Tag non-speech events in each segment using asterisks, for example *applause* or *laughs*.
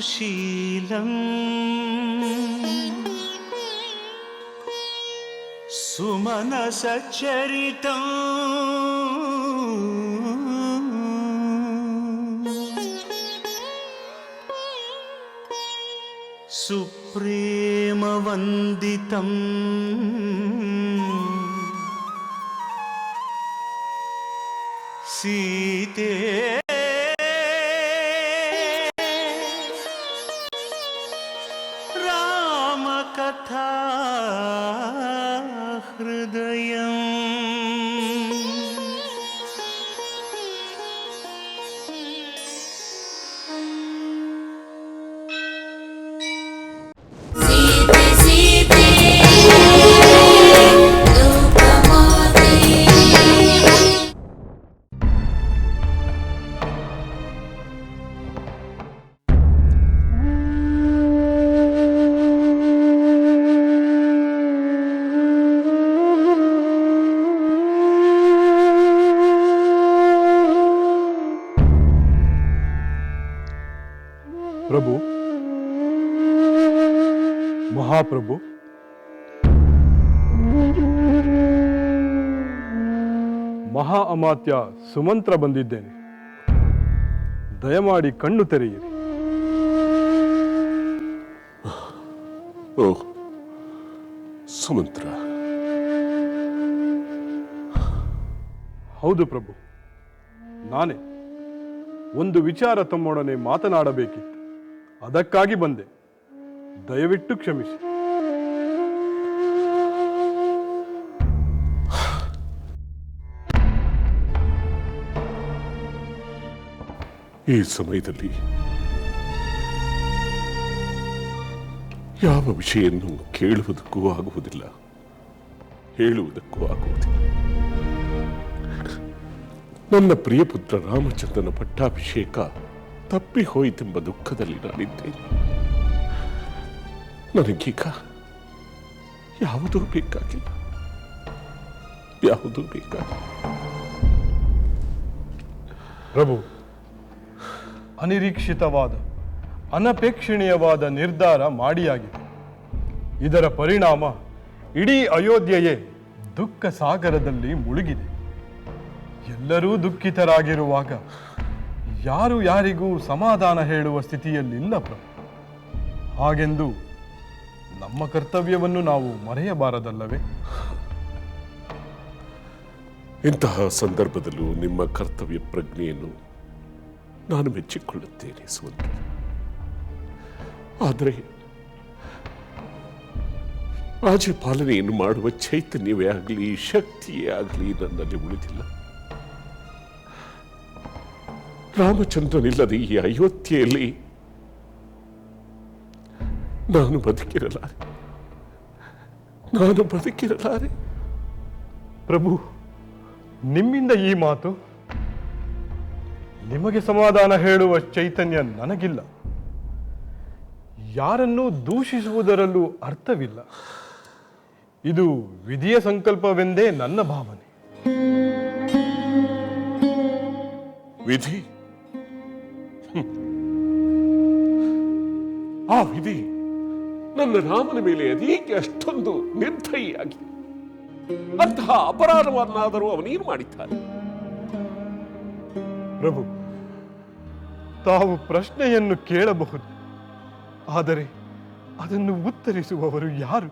సుశీలం. సుమనసచరితం సుప్రేమవందితం. సీతే കഥാ ഹൃദയം ಪ್ರಭು. ಮಹಾಪ್ರಭು. ಮಹಾ ಅಮಾತ್ಯ ಸುಮಂತ್ರ ಬಂದಿದ್ದೇನೆ. ದಯಮಾಡಿ ಕಣ್ಣು ತೆರೆಯಿರಿ. ಓ ಸುಮಂತ್ರ. ಹೌದು ಪ್ರಭು. ನಾನೇ. ಒಂದು ವಿಚಾರ ತಮ್ಮೊಡನೆ ಮಾತನಾಡಬೇಕಿತ್ತು. ಅದಕ್ಕಾಗಿ ಬಂದೆ. ದಯವಿಟ್ಟು ಕ್ಷಮಿಸಿ. ಈ ಸಮಯದಲ್ಲಿ ಯಾವ ವಿಷಯವನ್ನು ಕೇಳುವುದಕ್ಕೂ ಆಗುವುದಿಲ್ಲ. ಹೇಳುವುದಕ್ಕೂ ಆಗುವುದಿಲ್ಲ. ನನ್ನ ಪ್ರಿಯ ಪುತ್ರ ರಾಮಚಂದ್ರನ ಪಟ್ಟಾಭಿಷೇಕ ತಪ್ಪಿ ಹೋಯಿತೆಂಬ ದುಃಖದಲ್ಲಿ ನಾನಿದ್ದೇನೆ ನನಗೀಗ ಯಾವುದೂ ಬೇಕಾಗಿಲ್ಲ. ಯಾವುದೂ ಬೇಕಾಗಿಲ್ಲ. ಪ್ರಭು ಅನಿರೀಕ್ಷಿತವಾದ ಅನಪೇಕ್ಷಣೀಯವಾದ ನಿರ್ಧಾರ ಮಾಡಿಯಾಗಿದೆ. ಇದರ ಪರಿಣಾಮ ಇಡೀ ಅಯೋಧ್ಯೆಯೇ ದುಃಖ ಸಾಗರದಲ್ಲಿ ಮುಳುಗಿದೆ. ಎಲ್ಲರೂ ದುಃಖಿತರಾಗಿರುವಾಗ ಯಾರು ಯಾರಿಗೂ ಸಮಾಧಾನ ಹೇಳುವ ಸ್ಥಿತಿಯಲ್ಲಿಲ್ಲ ಪ್ರಭು. ಹಾಗೆಂದು ನಮ್ಮ ಕರ್ತವ್ಯವನ್ನು ನಾವು ಮರೆಯಬಾರದಲ್ಲವೇ? ಇಂತಹ ಸಂದರ್ಭದಲ್ಲೂ ನಿಮ್ಮ ಕರ್ತವ್ಯ ಪ್ರಜ್ಞೆಯನ್ನು ನಾನು ಮೆಚ್ಚಿಕೊಳ್ಳುತ್ತೇನೆ ಸ್ವಂತ ಆದರೆ ರಾಜ್ಯಪಾಲನೆಯನ್ನು ಮಾಡುವ ಚೈತನ್ಯವೇ ಆಗಲಿ, ಶಕ್ತಿಯೇ ಆಗಲಿ ನನ್ನಲ್ಲಿ ಉಳಿದಿಲ್ಲ. ರಾಮಚಂದ್ರನಿಲ್ಲದೆ ಈ ಅಯೋಧ್ಯೆಯಲ್ಲಿ ನಾನು ಬದುಕಿರಲಾರೆ. ನಾನು ಬದುಕಿರಲಾರೆ. ಪ್ರಭು ನಿಮ್ಮಿಂದ ಈ ಮಾತು ನಿಮಗೆ ಸಮಾಧಾನ ಹೇಳುವ ಚೈತನ್ಯ ನನಗಿಲ್ಲ. ಯಾರನ್ನೂ ದೂಷಿಸುವುದರಲ್ಲೂ ಅರ್ಥವಿಲ್ಲ. ಇದು ವಿಧಿಯ ಸಂಕಲ್ಪವೆಂದೇ ನನ್ನ ಭಾವನೆ. ವಿಧಿ? ಆ ವಿಧಿ. ನನ್ನ ರಾಮನ ಮೇಲೆ ಅದೇಕೆ ಅಷ್ಟೊಂದು ನಿರ್ದಯಿಯಾಗಿದೆ ಅಂತಹ ಅಪರಾಧವನ್ನಾದರೂ ಅವನೇನು ಮಾಡಿದ್ದಾನೆ? ಪ್ರಭು, ತಾವು ಪ್ರಶ್ನೆಯನ್ನು ಕೇಳಬಹುದು. ಆದರೆ ಅದನ್ನು ಉತ್ತರಿಸುವವರು ಯಾರು?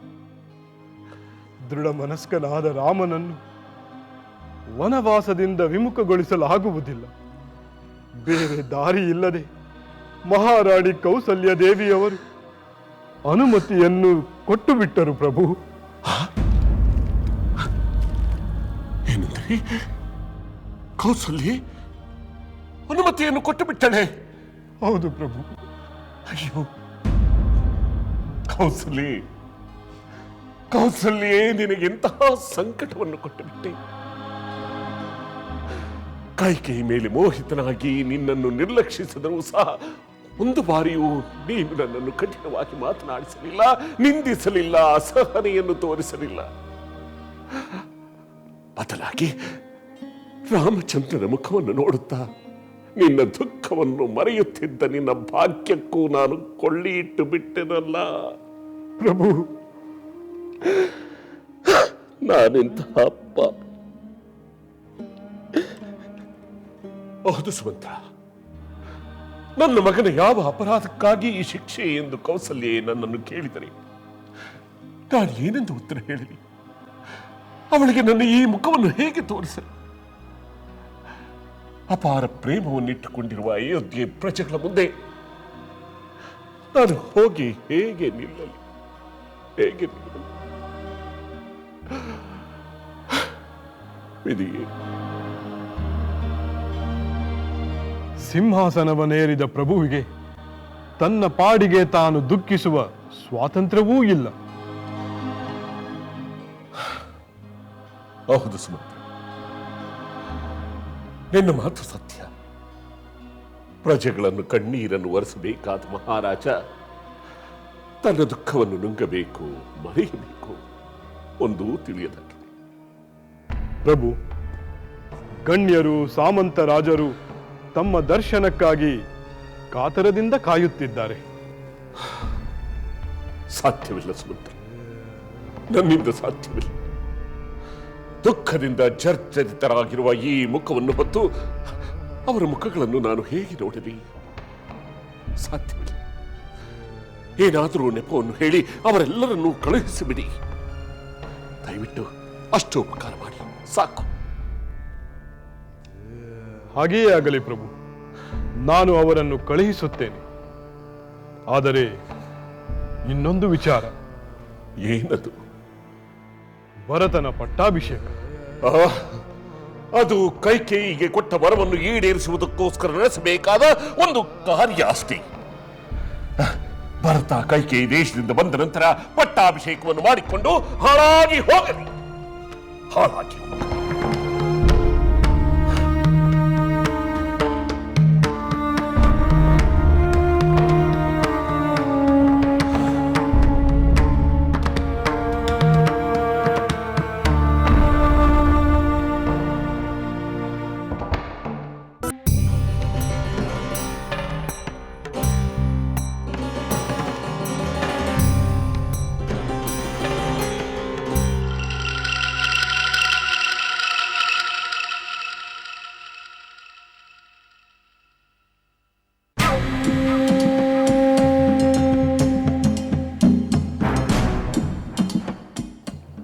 ದೃಢ ಮನಸ್ಕನಾದ ರಾಮನನ್ನು ವನವಾಸದಿಂದ ವಿಮುಖಗೊಳಿಸಲಾಗುವುದಿಲ್ಲ. ಬೇರೆ ದಾರಿ ಇಲ್ಲದೆ ಮಹಾರಾಣಿ ಕೌಸಲ್ಯ ದೇವಿಯವರು ಅನುಮತಿಯನ್ನು ಕೊಟ್ಟು ಬಿಟ್ಟರು ಪ್ರಭು ಏನಂದ್ರೆ? ಕೌಸಲ್ಯ ಅನುಮತಿಯನ್ನು ಕೊಟ್ಟು ಬಿಟ್ಟಳೆ ಹೌದು ಪ್ರಭು. ಅಯ್ಯೋ ಕೌಸಲ್ಯ ಕೌಸಲ್ಯೇ ನಿನಗೆಂತಹ ಸಂಕಟವನ್ನು ಕೊಟ್ಟು ಬಿಟ್ಟೆ ಕೈಕೈ ಮೇಲೆ ಮೋಹಿತನಾಗಿ ನಿನ್ನನ್ನು ನಿರ್ಲಕ್ಷಿಸಿದರೂ ಸಹ ಒಂದು ಬಾರಿಯೂ ನೀವು ನನ್ನನ್ನು ಕಠಿಣವಾಗಿ ಮಾತನಾಡಿಸಲಿಲ್ಲ, ನಿಂದಿಸಲಿಲ್ಲ, ಅಸಹನೆಯನ್ನು ತೋರಿಸಲಿಲ್ಲ. ಬದಲಾಗಿ ರಾಮಚಂದ್ರನ ಮುಖವನ್ನು ನೋಡುತ್ತಾ ನಿನ್ನ ದುಃಖವನ್ನು ಮರೆಯುತ್ತಿದ್ದ ನಿನ್ನ ಭಾಗ್ಯಕ್ಕೂ ನಾನು ಕೊಳ್ಳಿ ಇಟ್ಟು ಬಿಟ್ಟೆನಲ್ಲ. ಪ್ರಭು ನಾನಿಂತಹ ಅಪ್ಪ? ಹೌದು ಸುಮಂತ ನನ್ನ ಮಗನ ಯಾವ ಅಪರಾಧಕ್ಕಾಗಿ ಈ ಶಿಕ್ಷೆ ಎಂದು ಕೌಸಲ್ಯೆ ನನ್ನನ್ನು ಕೇಳಿದರೆ? ನಾನು ಏನೆಂದು ಉತ್ತರ ಹೇಳಲಿ ಅವಳಿಗೆ ನನ್ನ ಈ ಮುಖವನ್ನು ಹೇಗೆ ತೋರಿಸಲಿ? ಅಪಾರ ಪ್ರೇಮವನ್ನಿಟ್ಟುಕೊಂಡಿರುವ ಅಯೋಧ್ಯೆ ಪ್ರಜೆಗಳ ಮುಂದೆ ನಾನು ಹೋಗಿ ಹೇಗೆ ನಿಲ್ಲಲಿ? ಹೇಗೆ ನಿಲ್ಲಲಿ? ಸಿಂಹಾಸನವನ್ನೇರಿದ ಪ್ರಭುವಿಗೆ ತನ್ನ ಪಾಡಿಗೆ ತಾನು ದುಃಖಿಸುವ ಸ್ವಾತಂತ್ರ್ಯವೂ ಇಲ್ಲ. ಹೌದು ಸುಮಂತ ನಿನ್ನ ಮಾತು ಸತ್ಯ. ಪ್ರಜೆಗಳನ್ನು ಕಣ್ಣೀರನ್ನು ಒರೆಸಬೇಕಾದ ಮಹಾರಾಜ ತನ್ನ ದುಃಖವನ್ನು ನುಂಗಬೇಕು ಮರೆಯಬೇಕು ಒಂದು ತಿಳಿಯದಾಗಿದೆ ಪ್ರಭು ಗಣ್ಯರು ಸಾಮಂತ ರಾಜರು ತಮ್ಮ ದರ್ಶನಕ್ಕಾಗಿ ಕಾತರದಿಂದ ಕಾಯುತ್ತಿದ್ದಾರೆ. ಸಾಧ್ಯವಿಲ್ಲ ಸುಮಂತ್ರ. ನನ್ನಿಂದ ಸಾಧ್ಯವಿಲ್ಲ. ದುಃಖದಿಂದ ಜರ್ಜರಿತರಾಗಿರುವ ಈ ಮುಖವನ್ನು ಹೊತ್ತು ಅವರ ಮುಖಗಳನ್ನು ನಾನು ಹೇಗೆ ನೋಡಲಿ ಸಾಧ್ಯವಿಲ್ಲ. ಏನಾದರೂ ನೆಪವನ್ನು ಹೇಳಿ ಅವರೆಲ್ಲರನ್ನೂ ಕಳುಹಿಸಿಬಿಡಿ. ದಯವಿಟ್ಟು ಅಷ್ಟು ಉಪಕಾರ ಮಾಡಿ. ಸಾಕು. ಹಾಗೆಯೇ ಆಗಲಿ ಪ್ರಭು. ನಾನು ಅವರನ್ನು ಕಳುಹಿಸುತ್ತೇನೆ. ಆದರೆ ಇನ್ನೊಂದು ವಿಚಾರ. ಏನದು? ಭರತನ ಪಟ್ಟಾಭಿಷೇಕ. ಅದು ಕೈಕೇಯಿಗೆ ಕೊಟ್ಟ ವರವನ್ನು ಈಡೇರಿಸುವುದಕ್ಕೋಸ್ಕರ ನಡೆಸಬೇಕಾದ ಒಂದು ಕಾರ್ಯ ಅಷ್ಟೇ ಭರತ ಕೈಕೇಯಿ ದೇಶದಿಂದ ಬಂದ ನಂತರ ಪಟ್ಟಾಭಿಷೇಕವನ್ನು ಮಾಡಿಕೊಂಡು ಹಾಳಾಗಿ ಹೋಗಲಿ. ಹಾಳಾಗಿ ಹೋಗಲಿ.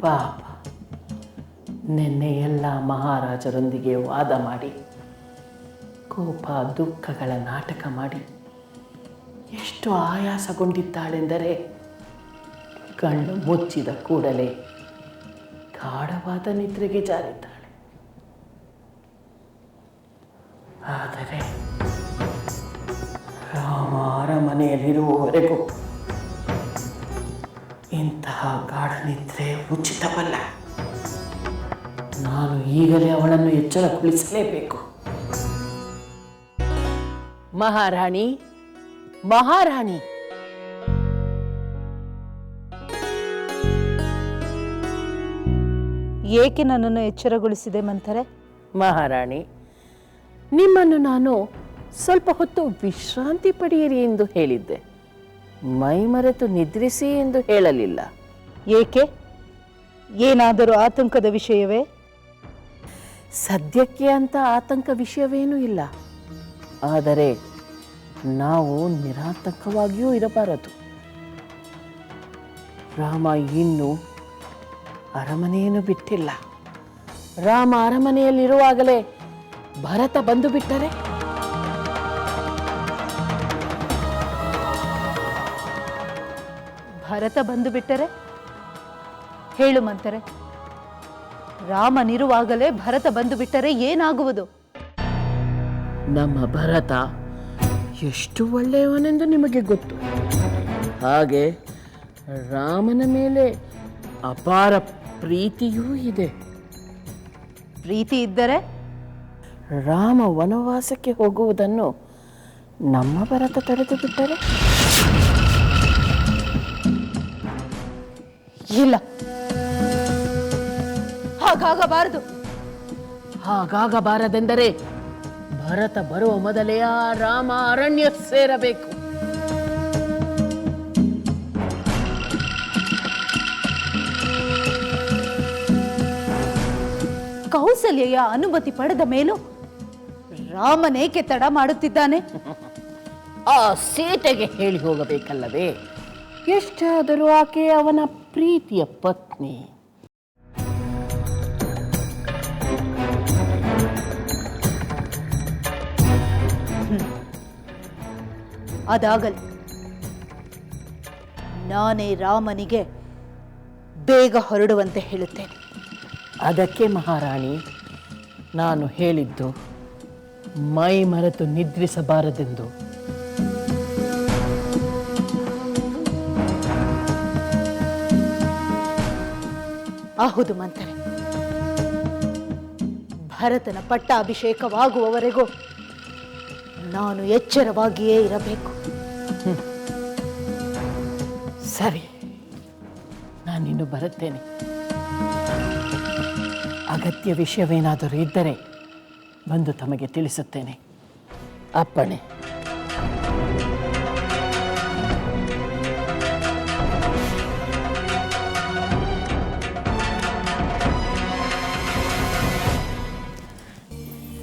ಪಾಪ. ನಿನ್ನೆ ಎಲ್ಲ ಮಹಾರಾಜರೊಂದಿಗೆ ವಾದ ಮಾಡಿ, ಕೋಪ, ದುಃಖಗಳ ನಾಟಕ ಮಾಡಿ, ಎಷ್ಟು ಆಯಾಸಗೊಂಡಿದ್ದಾಳೆಂದರೆ ಕಣ್ಣು ಮುಚ್ಚಿದ ಕೂಡಲೇ ಗಾಢವಾದ ನಿದ್ರೆಗೆ ಜಾರಿದ್ದಾಳೆ. ಆದರೆ ರಾಮ ಅರಮನೆಯಲ್ಲಿರುವವರೆಗೂ ಇಂತಹ ಗಾಢ ನಿದ್ರೆ ಉಚಿತವಲ್ಲ. ನಾನು ಈಗಲೇ ಅವಳನ್ನು ಎಚ್ಚರಗೊಳಿಸಲೇಬೇಕು. ಮಹಾರಾಣಿ ಮಹಾರಾಣಿ. ಏಕೆ ನನ್ನನ್ನು ಎಚ್ಚರಗೊಳಿಸಿದೆ ಮಂಥರೆ? ಮಹಾರಾಣಿ ನಿಮ್ಮನ್ನು ನಾನು ಸ್ವಲ್ಪ ಹೊತ್ತು ವಿಶ್ರಾಂತಿ ಪಡೆಯಿರಿ ಎಂದು ಹೇಳಿದ್ದೆ. ಮೈ ಮರೆತು ನಿದ್ರಿಸಿ ಎಂದು ಹೇಳಲಿಲ್ಲ. ಏಕೆ? ಏನಾದರೂ ಆತಂಕದ ವಿಷಯವೇ? ಸದ್ಯಕ್ಕೆ ಅಂತ ಆತಂಕ ವಿಷಯವೇನೂ ಇಲ್ಲ. ಆದರೆ ನಾವು ನಿರಾತಂಕವಾಗಿಯೂ ಇರಬಾರದು. ರಾಮ ಇನ್ನೂ ಅರಮನೆಯನ್ನು ಬಿಟ್ಟಿಲ್ಲ. ರಾಮ ಅರಮನೆಯಲ್ಲಿರುವಾಗಲೇ ಭರತ ಬಂದು ಬಿಟ್ಟರೆ ಭರತ ಬಂದು ಬಿಟ್ಟರೆ ಹೇಳು ಮಂತರೆ. ರಾಮನಿರುವಾಗಲೇ ಭರತ ಬಂದು ಬಿಟ್ಟರೆ ಏನಾಗುವುದು? ನಮ್ಮ ಭರತ ಎಷ್ಟು ಒಳ್ಳೆಯವನೆಂದು ನಿಮಗೆ ಗೊತ್ತು. ಹಾಗೆ ರಾಮನ ಮೇಲೆ ಅಪಾರ ಪ್ರೀತಿಯೂ ಇದೆ. ಪ್ರೀತಿ ಇದ್ದರೆ? ರಾಮ ವನವಾಸಕ್ಕೆ ಹೋಗುವುದನ್ನು ನಮ್ಮ ಭರತ ತಡೆದು ಬಿಟ್ಟರೆ? ಇಲ್ಲ. ಹಾಗಾಗಬಾರದು. ಹಾಗಾಗಬಾರದೆಂದರೆ ಭರತ ಬರುವ ಮೊದಲೇ ಆ ರಾಮ ಅರಣ್ಯ ಸೇರಬೇಕು. ಕೌಸಲ್ಯ ಅನುಮತಿ ಪಡೆದ ಮೇಲೂ ರಾಮನೇಕೆ ತಡ ಮಾಡುತ್ತಿದ್ದಾನೆ? *laughs* ಆ ಸೀತೆಗೆ ಹೇಳಿ ಹೋಗಬೇಕಲ್ಲವೇ? ಎಷ್ಟಾದರೂ ಆಕೆ ಅವನ ಪ್ರೀತಿಯ ಪತ್ನಿ. ಅದಾಗಲಿ. ನಾನೇ ರಾಮನಿಗೆ ಬೇಗ ಹೊರಡುವಂತೆ ಹೇಳುತ್ತೇನೆ. ಅದಕ್ಕೆ ಮಹಾರಾಣಿ ನಾನು ಹೇಳಿದ್ದು ಮೈ ಮರೆತು ನಿದ್ರಿಸಬಾರದೆಂದು. ಆಹುದು ಮಂತರೆ ಭರತನ ಪಟ್ಟಾಭಿಷೇಕವಾಗುವವರೆಗೂ ನಾನು ಎಚ್ಚರವಾಗಿಯೇ ಇರಬೇಕು. ಸರಿ ನಾನಿನ್ನು ಬರುತ್ತೇನೆ. ಅಗತ್ಯ ವಿಷಯವೇನಾದರೂ ಇದ್ದರೆ ಬಂದು ತಮಗೆ ತಿಳಿಸುತ್ತೇನೆ. ಅಪ್ಪಣೆ.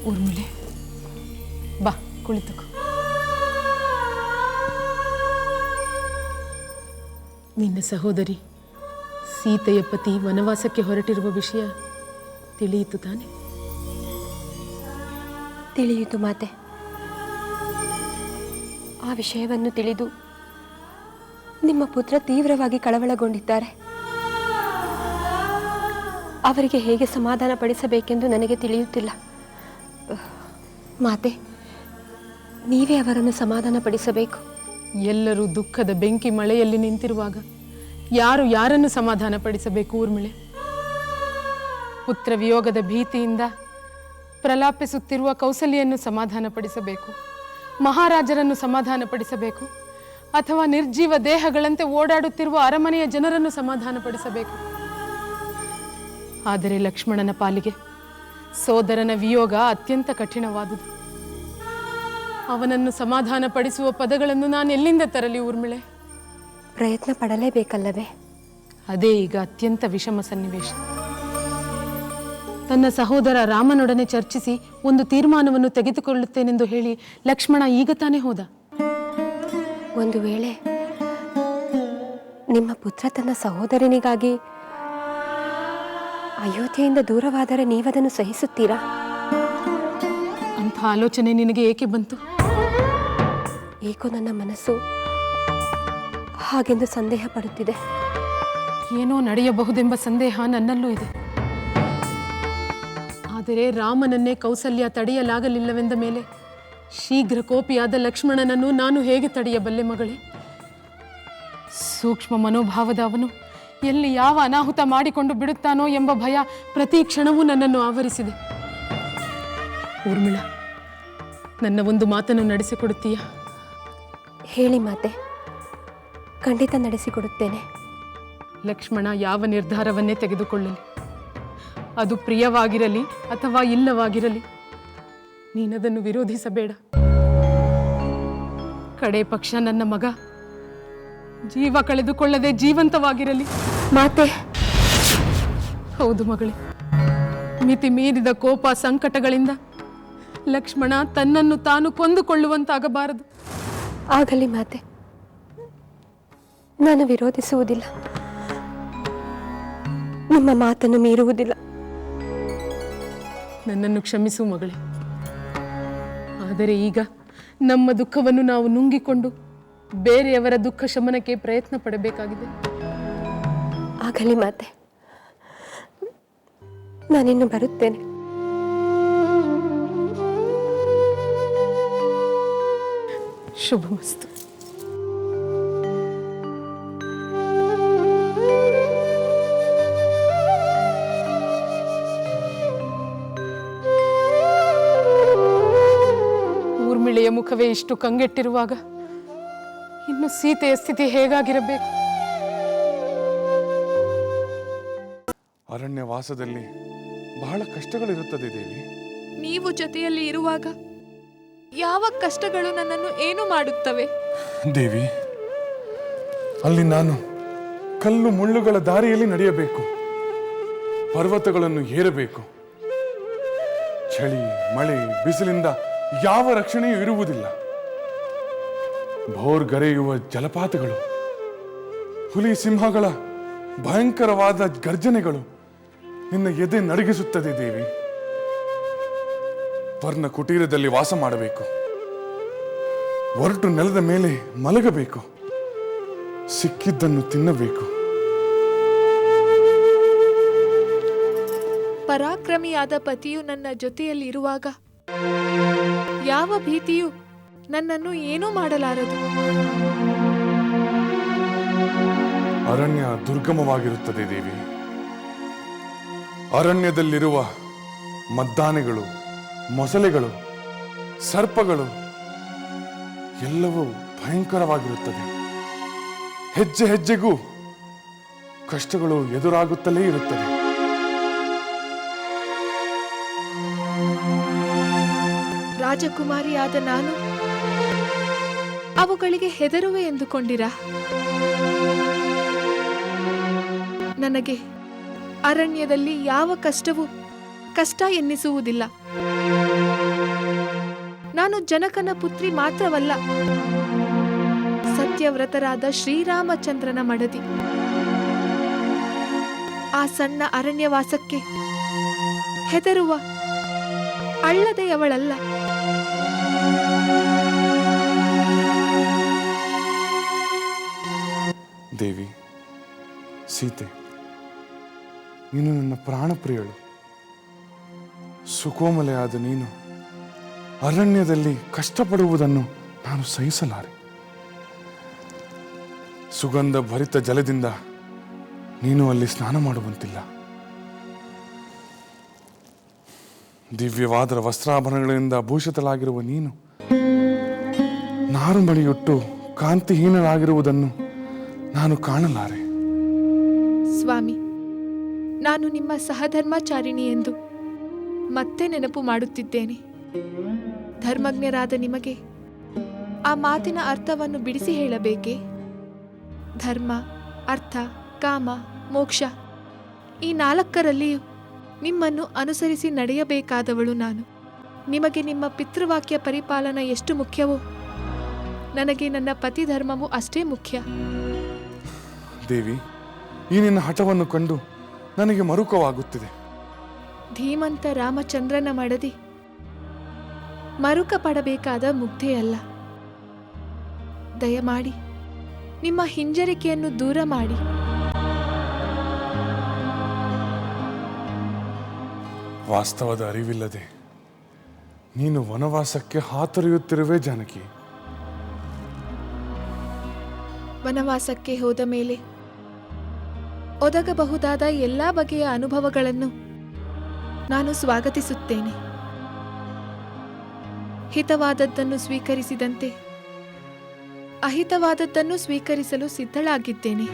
ಊರ್ಮಿಳೆ ಬಾ, ಕುಳಿತುಕೋ. ನಿನ್ನ ಸಹೋದರಿ ಸೀತೆಯ ಪತಿ ವನವಾಸಕ್ಕೆ ಹೊರಟಿರುವ ವಿಷಯ ತಿಳಿಯಿತು ತಾನೆ? ತಿಳಿಯಿತು ಮಾತೆ. ಆ ವಿಷಯವನ್ನು ತಿಳಿದು ನಿಮ್ಮ ಪುತ್ರ ತೀವ್ರವಾಗಿ ಕಳವಳಗೊಂಡಿದ್ದಾರೆ. ಅವರಿಗೆ ಹೇಗೆ ಸಮಾಧಾನ ಪಡಿಸಬೇಕೆಂದು ನನಗೆ ತಿಳಿಯುತ್ತಿಲ್ಲ. ಮಾತೆ, ನೀವೇ ಅವರನ್ನು ಸಮಾಧಾನ ಪಡಿಸಬೇಕು ಎಲ್ಲರೂ ದುಃಖದ ಬೆಂಕಿ ಮಳೆಯಲ್ಲಿ ನಿಂತಿರುವಾಗ ಯಾರು ಯಾರನ್ನು ಸಮಾಧಾನ ಪಡಿಸಬೇಕು ಊರ್ಮಿಳೆ? ಪುತ್ರ ವಿಯೋಗದ ಭೀತಿಯಿಂದ ಪ್ರಲಾಪಿಸುತ್ತಿರುವ ಕೌಸಲ್ಯನ್ನು ಸಮಾಧಾನ ಪಡಿಸಬೇಕು ಮಹಾರಾಜರನ್ನು ಸಮಾಧಾನ ಪಡಿಸಬೇಕು ಅಥವಾ ನಿರ್ಜೀವ ದೇಹಗಳಂತೆ ಓಡಾಡುತ್ತಿರುವ ಅರಮನೆಯ ಜನರನ್ನು ಸಮಾಧಾನ ಪಡಿಸಬೇಕು ಆದರೆ ಲಕ್ಷ್ಮಣನ ಪಾಲಿಗೆ ಸೋದರನ ವಿಯೋಗ ಅತ್ಯಂತ ಕಠಿಣವಾದುದು. ಅವನನ್ನು ಸಮಾಧಾನ ಪಡಿಸುವ ಪದಗಳನ್ನು ನಾನು ಎಲ್ಲಿಂದ ತರಲಿ ಊರ್ಮಿಳೆ? ಪ್ರಯತ್ನ ಪಡಲೇಬೇಕಲ್ಲವೇ? ಅದೇ ಈಗ ಅತ್ಯಂತ ವಿಷಮ ಸನ್ನಿವೇಶ. ತನ್ನ ಸಹೋದರ ರಾಮನೊಡನೆ ಚರ್ಚಿಸಿ ಒಂದು ತೀರ್ಮಾನವನ್ನು ತೆಗೆದುಕೊಳ್ಳುತ್ತೇನೆಂದು ಹೇಳಿ ಲಕ್ಷ್ಮಣ ಈಗ ತಾನೇ ಹೋದ? ಒಂದು ವೇಳೆ ನಿಮ್ಮ ಪುತ್ರ ತನ್ನ ಸಹೋದರನಿಗಾಗಿ ಅಯೋಧ್ಯೆಯಿಂದ ದೂರವಾದರೆ ನೀವದನ್ನು ಸಹಿಸುತ್ತೀರಾ? ಅಂಥ ಆಲೋಚನೆ ನಿನಗೆ ಏಕೆ ಬಂತು? ಏಕೋ ನನ್ನ ಮನಸ್ಸು ಹಾಗೆಂದು ಸಂದೇಹ ಪಡುತ್ತಿದೆ. ಏನೋ ನಡೆಯಬಹುದೆಂಬ ಸಂದೇಹ ನನ್ನಲ್ಲೂ ಇದೆ. ಆದರೆ ರಾಮನನ್ನೇ ಕೌಸಲ್ಯ ತಡೆಯಲಾಗಲಿಲ್ಲವೆಂದ ಮೇಲೆ ಶೀಘ್ರ ಕೋಪಿಯಾದ ಲಕ್ಷ್ಮಣನನ್ನು ನಾನು ಹೇಗೆ ತಡೆಯಬಲ್ಲೆ ಮಗಳೇ? ಸೂಕ್ಷ್ಮ ಮನೋಭಾವದ ಅವನು ಎಲ್ಲಿ ಯಾವ ಅನಾಹುತ ಮಾಡಿಕೊಂಡು ಬಿಡುತ್ತಾನೋ ಎಂಬ ಭಯ ಪ್ರತಿ ಕ್ಷಣವೂ ನನ್ನನ್ನು ಆವರಿಸಿದೆ. ಊರ್ಮಿಳ ನನ್ನ ಒಂದು ಮಾತನ್ನು ನಡೆಸಿಕೊಡುತ್ತೀಯಾ? ಹೇಳಿ ಮಾತೆ ಖಂಡಿತ ನಡೆಸಿಕೊಡುತ್ತೇನೆ. ಲಕ್ಷ್ಮಣ ಯಾವ ನಿರ್ಧಾರವನ್ನೇ ತೆಗೆದುಕೊಳ್ಳಲಿ? ಅದು ಪ್ರಿಯವಾಗಿರಲಿ ಅಥವಾ ಇಲ್ಲವಾಗಿರಲಿ? ನೀನದನ್ನು ವಿರೋಧಿಸಬೇಡ. ಕಡೆ ಪಕ್ಷ ನನ್ನ ಮಗ. ಜೀವ ಕಳೆದುಕೊಳ್ಳದೆ ಜೀವಂತವಾಗಿರಲಿ. ಮಾತೆ. ಹೌದು ಮಗಳೇ. ಮಿತಿ ಮೀರಿದ ಕೋಪ ಸಂಕಟಗಳಿಂದ ಲಕ್ಷ್ಮಣ ತನ್ನನ್ನು ತಾನು ಕೊಂದುಕೊಳ್ಳುವಂತಾಗಬಾರದು. ಆಗಲಿ ಮಾತೆ. ನಾನು ವಿರೋಧಿಸುವುದಿಲ್ಲ. ನಿಮ್ಮ ಮಾತನ್ನು ಮೀರುವುದಿಲ್ಲ. ನನ್ನನ್ನು ಕ್ಷಮಿಸು ಮಗಳೇ. ಆದರೆ ಈಗ ನಮ್ಮ ದುಃಖವನ್ನು ನಾವು ನುಂಗಿಕೊಂಡು ಬೇರೆಯವರ ದುಃಖ ಶಮನಕ್ಕೆ ಪ್ರಯತ್ನ ಪಡಬೇಕಾಗಿದೆ. ಆಗಲಿ ಮಾತೆ. ನಾನಿನ್ನು ಬರುತ್ತೇನೆ. ಶುಭಮಸ್ತು ಊರ್ಮಿಳೆಯ ಮುಖವೇ ಇಷ್ಟು ಕಂಗೆಟ್ಟಿರುವಾಗ ಇನ್ನು ಸೀತೆಯ ಸ್ಥಿತಿ ಹೇಗಾಗಿರಬೇಕು? ಅರಣ್ಯ ವಾಸದಲ್ಲಿ ಬಹಳ ಕಷ್ಟಗಳಿರುತ್ತದೆ ದೇವಿ. ನೀವು ಜೊತೆಯಲ್ಲಿ ಇರುವಾಗ ಯಾವ ಕಷ್ಟಗಳು ನನ್ನನ್ನು ಏನು ಮಾಡುತ್ತವೆ? ದೇವಿ ಅಲ್ಲಿ ನಾನು ಕಲ್ಲು ಮುಳ್ಳುಗಳ ದಾರಿಯಲ್ಲಿ ನಡೆಯಬೇಕು. ಪರ್ವತಗಳನ್ನು ಏರಬೇಕು. ಚಳಿ ಮಳೆ ಬಿಸಿಲಿಂದ ಯಾವ ರಕ್ಷಣೆಯೂ ಇರುವುದಿಲ್ಲ. ಭೋರ್ಗರೆಯುವ ಜಲಪಾತಗಳು, ಹುಲಿ ಸಿಂಹಗಳ ಭಯಂಕರವಾದ ಗರ್ಜನೆಗಳು ನಿನ್ನ ಎದೆ ನಡಗಿಸುತ್ತದೆ ದೇವಿ. ವರ್ಣ ಕುಟೀರದಲ್ಲಿ ವಾಸ ಮಾಡಬೇಕು. ಒರಟು ನೆಲದ ಮೇಲೆ ಮಲಗಬೇಕು. ಸಿಕ್ಕಿದ್ದನ್ನು ತಿನ್ನಬೇಕು. ಪರಾಕ್ರಮಿಯಾದ ಪತಿಯು ನನ್ನ ಜೊತೆಯಲ್ಲಿ ಇರುವಾಗ ಯಾವ ಭೀತಿಯು ನನ್ನನ್ನು ಏನೂ ಮಾಡಲಾರದು. ಅರಣ್ಯ ದುರ್ಗಮವಾಗಿರುತ್ತದೆ ದೇವಿ. ಅರಣ್ಯದಲ್ಲಿರುವ ಮದ್ದಾನೆಗಳು ಮೊಸಳೆಗಳು ಸರ್ಪಗಳು ಎಲ್ಲವೂ ಭಯಂಕರವಾಗಿರುತ್ತದೆ. ಹೆಜ್ಜೆ ಹೆಜ್ಜೆಗೂ ಕಷ್ಟಗಳು ಎದುರಾಗುತ್ತಲೇ ಇರುತ್ತದೆ ರಾಜಕುಮಾರಿಯಾದ ನಾನು ಅವುಗಳಿಗೆ ಹೆದರುವೆ ಎಂದುಕೊಂಡಿರ? ನನಗೆ ಅರಣ್ಯದಲ್ಲಿ ಯಾವ ಕಷ್ಟವೂ, ಕಷ್ಟ ಎನ್ನಿಸುವುದಿಲ್ಲ. ನಾನು ಜನಕನ ಪುತ್ರಿ ಮಾತ್ರವಲ್ಲ, ಸತ್ಯವ್ರತರಾದ ಶ್ರೀರಾಮಚಂದ್ರನ ಮಡದಿ. ಆ ಸಣ್ಣ ಅರಣ್ಯವಾಸಕ್ಕೆ ಹೆದರುವ ಅಳ್ಳದೆಯವಳಲ್ಲ ಸೀತೆ, ನೀನು ನನ್ನ ಪ್ರಾಣಪ್ರಿಯಳು. ಸುಕೋಮಲೆಯಾದ ನೀನು ಅರಣ್ಯದಲ್ಲಿ ಕಷ್ಟಪಡುವುದನ್ನು ನಾನು ಸಹಿಸಲಾರೆ. ಸುಗಂಧ ಭರಿತ ಜಲದಿಂದ ನೀನು ಅಲ್ಲಿ ಸ್ನಾನ ಮಾಡುವಂತಿಲ್ಲ. ದಿವ್ಯವಾದ ವಸ್ತ್ರಾಭರಣಗಳಿಂದ ಭೂಷಿತಳಾಗಿರುವ ನೀನು ನಾರುಮಡಿಯುಟ್ಟು ಕಾಂತಿಹೀನರಾಗಿರುವುದನ್ನು ನಾನು ಕಾಣಲಾರೆ. ಸ್ವಾಮಿ. ನಾನು ನಿಮ್ಮ ಸಹಧರ್ಮಾಚಾರಿಣಿ ಎಂದು ಮತ್ತೆ ನೆನಪು ಮಾಡುತ್ತಿದ್ದೇನೆ. ಧರ್ಮಜ್ಞರಾದ ನಿಮಗೆ ಆ ಮಾತಿನ ಅರ್ಥವನ್ನು ಬಿಡಿಸಿ ಹೇಳಬೇಕೇ? ಧರ್ಮ, ಅರ್ಥ, ಕಾಮ, ಮೋಕ್ಷ ಈ ನಾಲ್ಕರಲ್ಲಿಯೂ ನಿಮ್ಮನ್ನು ಅನುಸರಿಸಿ ನಡೆಯಬೇಕಾದವಳು ನಾನು. ನಿಮಗೆ ನಿಮ್ಮ ಪಿತೃವಾಕ್ಯ ಪರಿಪಾಲನ ಎಷ್ಟು ಮುಖ್ಯವೋ? ನನಗೆ ನನ್ನ ಪತಿ ಧರ್ಮವು ಅಷ್ಟೇ ಮುಖ್ಯ. ದೇವಿ ಈ ನಿನ್ನ ಹಠವನ್ನು ಕಂಡು ನನಗೆ ಮರುಕವಾಗುತ್ತಿದೆ. ಧೀಮಂತ ರಾಮಚಂದ್ರನ ಮಡದಿ. ಮರುಕ ಪಡಬೇಕಾದ ಮುಗ್ಧೆಯಲ್ಲ ದಯಮಾಡಿ ನಿಮ್ಮ ಹಿಂಜರಿಕೆಯನ್ನು ದೂರ ಮಾಡಿ. ವಾಸ್ತವದ ಅರಿವಿಲ್ಲದೆ ನೀನು ವನವಾಸಕ್ಕೆ ಹಾತೊರೆಯುತ್ತಿರುವೆ ಜಾನಕಿ. ವನವಾಸಕ್ಕೆ ಹೋದ ಮೇಲೆ ಒದಗಬಹುದಾದ ಎಲ್ಲಾ ಬಗೆಯ ಅನುಭವಗಳನ್ನು ನಾನು ಸ್ವಾಗತಿಸುತ್ತೇನೆ. ಹಿತವಾದದ್ದನ್ನು ಸ್ವೀಕರಿಸಿದಂತೆ, ಅಹಿತವಾದದ್ದನ್ನು ಸ್ವೀಕರಿಸಲು ಸಿದ್ಧಳಾಗಿದ್ದೇನೆ.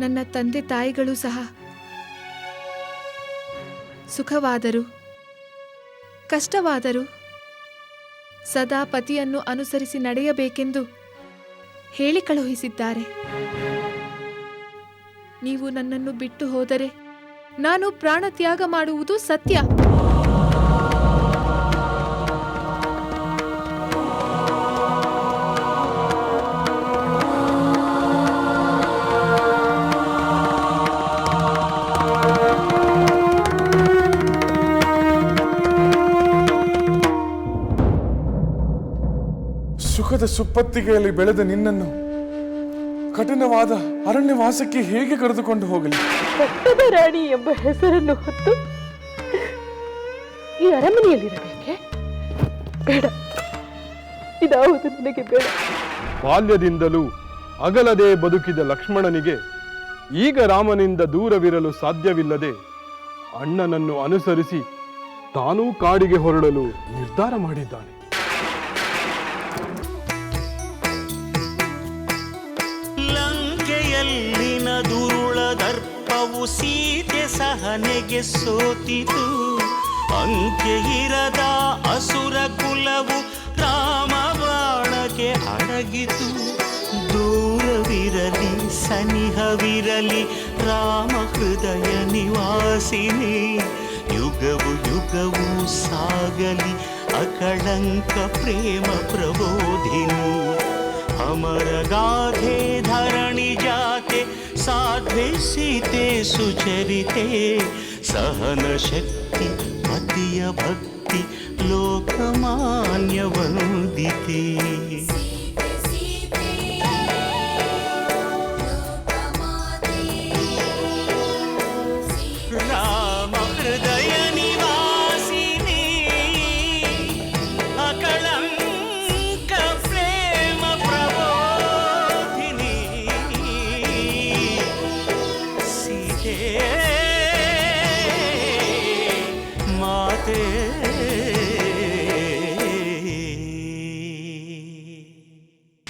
ನನ್ನ ತಂದೆ ತಾಯಿಗಳು ಸಹ ಸುಖವಾದರು, ಕಷ್ಟವಾದರು ಸದಾ ಪತಿಯನ್ನು ಅನುಸರಿಸಿ ನಡೆಯಬೇಕೆಂದು ಹೇಳಿ ಕಳುಹಿಸಿದ್ದಾರೆ ನೀವು ನನ್ನನ್ನು ಬಿಟ್ಟು ಹೋದರೆ ನಾನು ಪ್ರಾಣ ತ್ಯಾಗ ಮಾಡುವುದು ಸತ್ಯ. ಸುಖದ ಸುಪ್ಪತ್ತಿಗೆಯಲ್ಲಿ ಬೆಳೆದ ನಿನ್ನನ್ನು ಕಠಿಣವಾದ ಅರಣ್ಯವಾಸಕ್ಕೆ ಹೇಗೆ ಕರೆದುಕೊಂಡು ಹೋಗಲಿ? ಪಟ್ಟದ ರಾಣಿ ಎಂಬ ಹೆಸರನ್ನು ಹೊತ್ತು ಈ ಅರಮನೆಯಲ್ಲಿರಬೇಕೆ? ಬೇಡ. ಇದಾವುದು ನನಗೆ ಬೇಡ. ಬಾಲ್ಯದಿಂದಲೂ ಅಗಲದೆ ಬದುಕಿದ ಲಕ್ಷ್ಮಣನಿಗೆ ಈಗ ರಾಮನಿಂದ ದೂರವಿರಲು ಸಾಧ್ಯವಿಲ್ಲದೆ ಅಣ್ಣನನ್ನು ಅನುಸರಿಸಿ ತಾನೂ ಕಾಡಿಗೆ ಹೊರಡಲು ನಿರ್ಧಾರ ಮಾಡಿದ್ದಾನೆ. ಲಂಕೆಯಲ್ಲಿನ ದುರುಳ ದರ್ಪವು ಸೀತೆ ಸಹನೆಗೆ ಸೋತಿತು. ಅಂಕೆ ಇರದ ಅಸುರ ಕುಲವು ರಾಮ ಬಾಳಗೆ ಅಡಗಿತು. ದೂರವಿರಲಿ, ಸನಿಹವಿರಲಿ, ರಾಮ ಹೃದಯ ನಿವಾಸಿನಿ. ಯುಗವು ಯುಗವು ಸಾಗಲಿ, ಅಕಳಂಕ ಪ್ರೇಮ ಪ್ರಬೋಧಿನಿ. ಅಮರ ಗಾಧೆ ಧರಣಿ ಜಾತೆ సాధ్వే సీతే సుచరితే सहनशक्ति मदीयभक्ति लोकमान्यवन्दिते